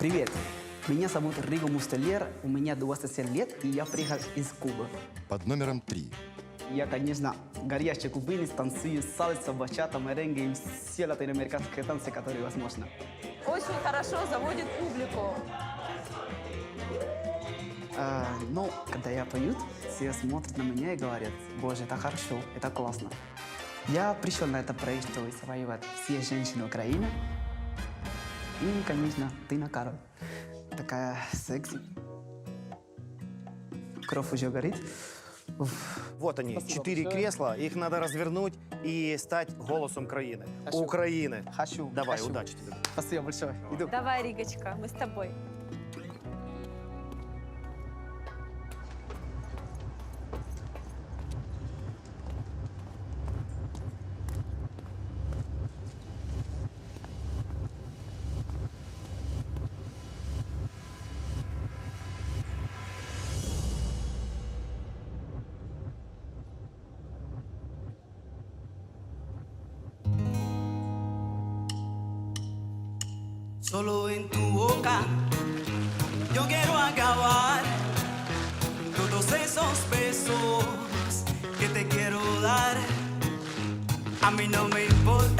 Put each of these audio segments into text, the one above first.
Привет, меня зовут Риго Мустельер, у меня 27 лет, и я приехал из Кубы. Под номером три. Я, конечно, горячий кубинец, танцую сальса, бачата, меренге и все латиноамериканские танцы, которые возможно. Очень хорошо заводит публику. А, но когда я пою, все смотрят на меня и говорят, боже, это хорошо, это классно. Я пришел на это проект, чтобы завоевать все женщины Украины. И, конечно, ты на Кароль. Такая секси. Кровь уже горит. Уф. Вот они, Спасибо четыре большое. кресла. Их надо развернуть и стать голосом країни. Хочу. України. Хочу. Давай, хочу. удачи тебе. Спасибо большое. Иду. Давай, Ригочка, мы с тобой. Solo en tu boca yo quiero acabar todos esos besos que te quiero dar. A mí no me importa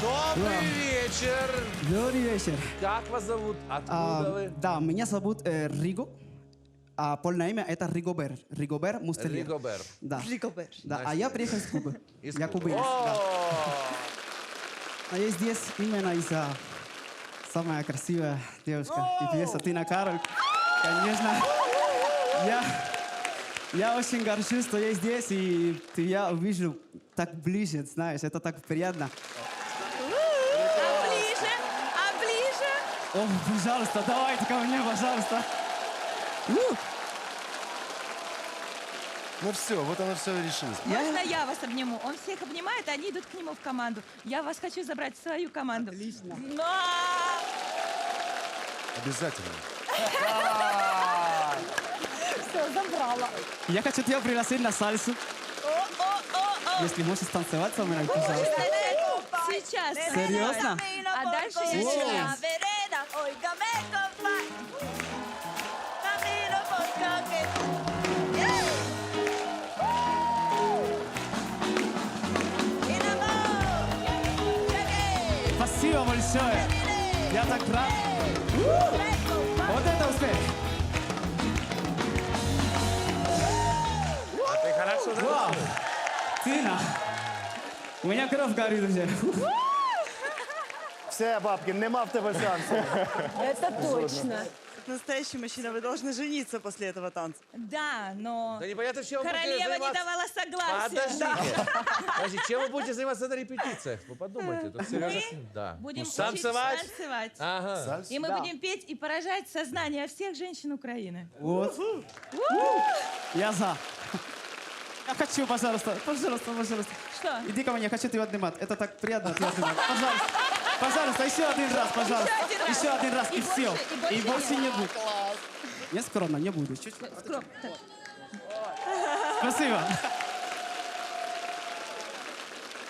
Добрый вечер! Добрый вечер. Как вас зовут? Откуда А, вы? да, меня зовут э, Риго. А полное имя это Ригобер. Ригобер Мустельер. Ригобер. Да. Ригобер. Да, а я приехал из Кубы. Из я кубинец. да. А я здесь именно из-за самая красивая девушка и певица Тина Кароль. Конечно, я, я очень горжусь, что я здесь, и ты- я увижу так ближе, знаешь, это так приятно. А ближе? А ближе? О, пожалуйста, давайте ко мне, пожалуйста. Ну все, вот оно все решилось. Можно я вас обниму? Он всех обнимает, а они идут к нему в команду. Я вас хочу забрать в свою команду. Отлично. Но! Обязательно. Все, забрала. Я хочу тебя пригласить на сальсу. О-о-о-о! Если можешь танцевать со мной, пожалуйста. Сейчас. Серьезно? А дальше я Wow. член. Спасибо большое. Я так рад. Вот это успех. а ты хорошо Вау. Тина, у меня кровь горит уже. Все, бабки, нема в тебе шансу. Это точно. Настоящий мужчина, вы должны жениться после этого танца. Да, но Да непонятно, чем вы будете королева не заниматься. давала согласия. Подождите. Подождите, чем вы будете заниматься на репетициях? Вы подумайте. Тут Сережа... Да. Будем Ну, учить танцевать. танцевать. Ага. И мы будем петь и поражать сознание всех женщин Украины. Вот. Я за. Я хочу, пожалуйста, пожалуйста, пожалуйста. Что? Иди ко мне, я хочу тебя обнимать. Это так приятно тебя обнимать. Пожалуйста. Пожалуйста, еще один раз, пожалуйста. один раз. Еще один раз, и, И все. больше- и больше И больше не не будет. Не скромно, не буду. Чуть. Скромно. Так. Спасибо.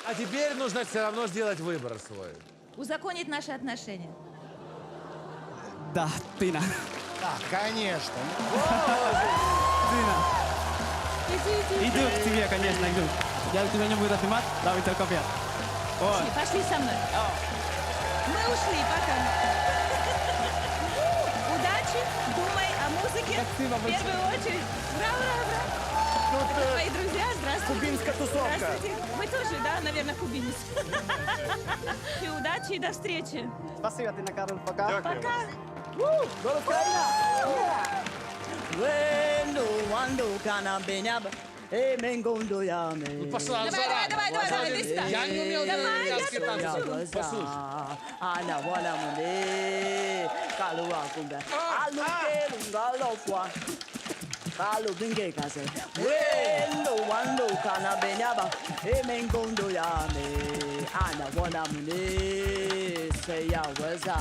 А теперь нужно все равно сделать выбор свой. Узаконить наши отношения. Да, Тина. Да, конечно. Тина. Иди, иди. Иду к тебе, конечно, иду. Я тебя не буду обнимать, давай только пять. Ой. Пошли со мной. Мы ушли, пока. Удачи, думай о музыке. Спасибо В большое. первую очередь. Ура, ура, ура. Тут Это твои друзья, здравствуйте. кубинська тусовка. Здравствуйте. Вы тоже, да, наверное, кубинец. И удачи и до встречи. Спасибо, Тина Карл, пока. Пока. Венду, ванду, канабеняба, э, менгунду яме. Пошла, Давай, давай, давай, давай, давай, ты сюда. Я не умел Давай, я итальянский танец. танцую. Послушай. Ана вана муне, калуа кунга, алуке лунга лопwa. Kalu binge kase, wendo wando kana benyaba, e mengondo ya me, ana wana mune, say ya waza.